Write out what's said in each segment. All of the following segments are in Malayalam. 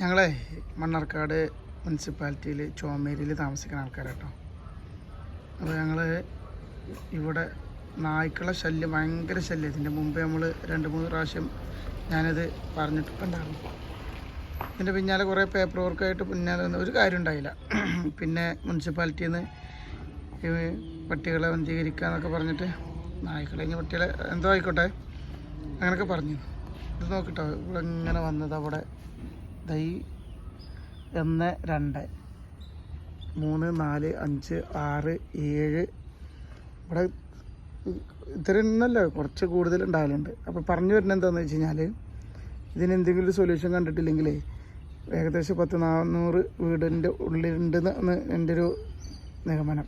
ഞങ്ങളെ മണ്ണാർക്കാട് മുനിസിപ്പാലിറ്റിയിൽ ചോമേരിയിൽ താമസിക്കുന്ന ആൾക്കാരാട്ടോ. അപ്പോൾ ഞങ്ങൾ ഇവിടെ നായ്ക്കളെ ശല്യം ഭയങ്കര ശല്യം. ഇതിന്റെ മുമ്പേ നമ്മൾ രണ്ട് മൂന്ന് പ്രാവശ്യം ഞാനത് പറഞ്ഞിട്ടുണ്ടായിരുന്നു ഇതിന്റെ പിന്നാലെ കുറേ പേപ്പർ വർക്കായിട്ട് പിന്നാലെ വന്ന ഒരു കാര്യം ഉണ്ടായില്ല. പിന്നെ മുനിസിപ്പാലിറ്റിയിൽ നിന്ന് പട്ടികളെ വന്ധീകരിക്കുക എന്നൊക്കെ പറഞ്ഞിട്ട് നായ്ക്കളെ ഇനി പട്ടികളെ എന്തോ ആയിക്കോട്ടെ അങ്ങനെയൊക്കെ പറഞ്ഞു. ഇത് നോക്കിട്ടോ ഇവിടെ ഇങ്ങനെ വന്നത് അവിടെ? ദൈ ഒന്ന് രണ്ട് മൂന്ന് നാല് അഞ്ച് ആറ് ഏഴ്. ഇവിടെ ഇത്രയൊന്നല്ല കുറച്ച് കൂടുതൽ ഉണ്ടാകലുണ്ട് അപ്പോൾ പറഞ്ഞു വരുന്നത് എന്താണെന്ന് വെച്ച് കഴിഞ്ഞാൽ ഇതിന് എന്തെങ്കിലും സൊല്യൂഷൻ കണ്ടിട്ടില്ലെങ്കിലേ ഏകദേശം പത്ത് നാനൂറ് വീടിന്റെ ഉള്ളിലുണ്ടെന്ന് എന്റെ ഒരു നിഗമനം.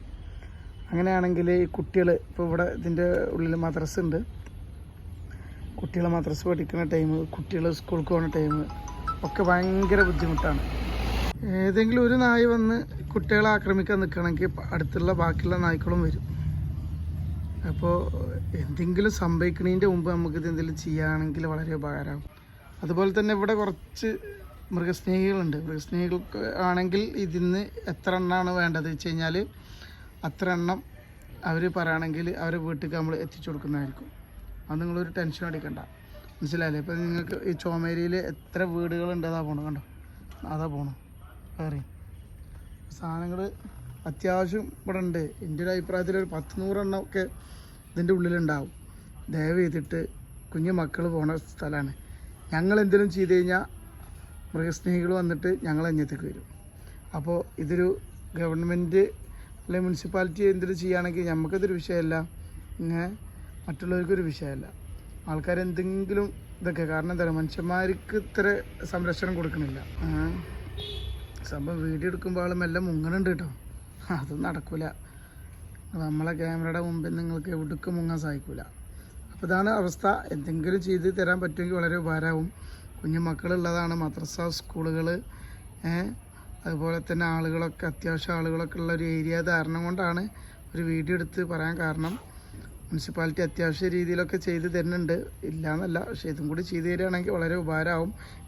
അങ്ങനെയാണെങ്കിൽ ഈ കുട്ടികൾ ഇപ്പോൾ ഇവിടെ ഇതിന്റെ ഉള്ളിൽ മദ്രസ് ഉണ്ട്. കുട്ടികൾ മദ്രസ് പഠിക്കുന്ന ടൈം കുട്ടികൾ സ്കൂൾക്ക് പോകുന്ന ടൈം ഒക്കെ ഭയങ്കര ബുദ്ധിമുട്ടാണ്. ഏതെങ്കിലും ഒരു നായ വന്ന് കുട്ടികളെ ആക്രമിക്കാൻ നിൽക്കണമെങ്കിൽ അടുത്തുള്ള ബാക്കിയുള്ള നായ്ക്കളും വരും. അപ്പോൾ എന്തെങ്കിലും സംഭവിക്കണതിന്റെ മുമ്പ് നമുക്കിത് എന്തെങ്കിലും ചെയ്യുകയാണെങ്കിൽ വളരെ ഉപകാരമാകും. അതുപോലെ തന്നെ ഇവിടെ കുറച്ച് മൃഗസ്നേഹികളുണ്ട്. മൃഗസ്നേഹികൾക്ക് ആണെങ്കിൽ ഇതിന്ന് എത്ര എണ്ണമാണ് വേണ്ടത് വെച്ച് കഴിഞ്ഞാൽ അത്ര എണ്ണം അവർ പറയുകയാണെങ്കിൽ അവരെ വീട്ടിലേക്ക് നമ്മൾ എത്തിച്ചു കൊടുക്കുന്നതായിരിക്കും. അത് നിങ്ങളൊരു ടെൻഷൻ അടിക്കണ്ട. മനസ്സിലായില്ലേ? ഇപ്പം നിങ്ങൾക്ക് ഈ ചോമേരിയിൽ എത്ര വീടുകളുണ്ട്? അതാ പോണം കണ്ടോ? അതാ പോണു കയറി. സാധനങ്ങൾ അത്യാവശ്യം ഇവിടെ ഉണ്ട്. എന്റെ ഒരു അഭിപ്രായത്തിൽ ഒരു പത്ത് നൂറെണ്ണം ഒക്കെ ഇതിന്റെ ഉള്ളിലുണ്ടാവും. ദയവ് ചെയ്തിട്ട് കുഞ്ഞു മക്കൾ പോണ സ്ഥലമാണ് ഞങ്ങൾ എന്തെങ്കിലും ചെയ്ത് കഴിഞ്ഞാൽ മൃഗസ്നേഹികൾ വന്നിട്ട് ഞങ്ങൾ അന്യത്തേക്ക് വരും. അപ്പോൾ ഇതൊരു ഗവൺമെന്റ് അല്ലെങ്കിൽ മുനിസിപ്പാലിറ്റി എന്തെങ്കിലും ചെയ്യുകയാണെങ്കിൽ നമുക്കതൊരു വിഷയമല്ല മറ്റുള്ളവർക്കൊരു വിഷയമല്ല ആൾക്കാർ എന്തെങ്കിലും ഇതൊക്കെ. കാരണം എന്താ പറയുക മനുഷ്യന്മാർക്ക് ഇത്ര സംരക്ഷണം കൊടുക്കണില്ല. സംഭവം വീഡിയോ എടുക്കുമ്പോൾ ആൾ മെല്ലെ മുങ്ങണുണ്ട് കേട്ടോ. അതൊന്നും നടക്കൂല. നമ്മളെ ക്യാമറയുടെ മുമ്പിൽ നിങ്ങൾക്ക് എവിടേക്ക് മുങ്ങാൻ സാധിക്കില്ല അപ്പോൾ ഇതാണ് അവസ്ഥ. എന്തെങ്കിലും ചെയ്ത് തരാൻ പറ്റുമെങ്കിൽ വളരെ ഉപകാരമാവും. കുഞ്ഞു മക്കളുള്ളതാണ് മദ്രസ സ്കൂളുകൾ അതുപോലെ തന്നെ ആളുകളൊക്കെ അത്യാവശ്യം ആളുകളൊക്കെ ഉള്ള ഒരു ഏരിയ. ധാരണ കൊണ്ടാണ് ഒരു വീഡിയോ എടുത്ത് പറയാൻ കാരണം. മുനിസിപ്പാലിറ്റി അത്യാവശ്യ രീതിയിലൊക്കെ ചെയ്ത് തരുന്നുണ്ട്. ഇല്ല എന്നല്ല പക്ഷേ ഇതും കൂടി ചെയ്തു തരികയാണെങ്കിൽ വളരെ ഉപകാരമാവും.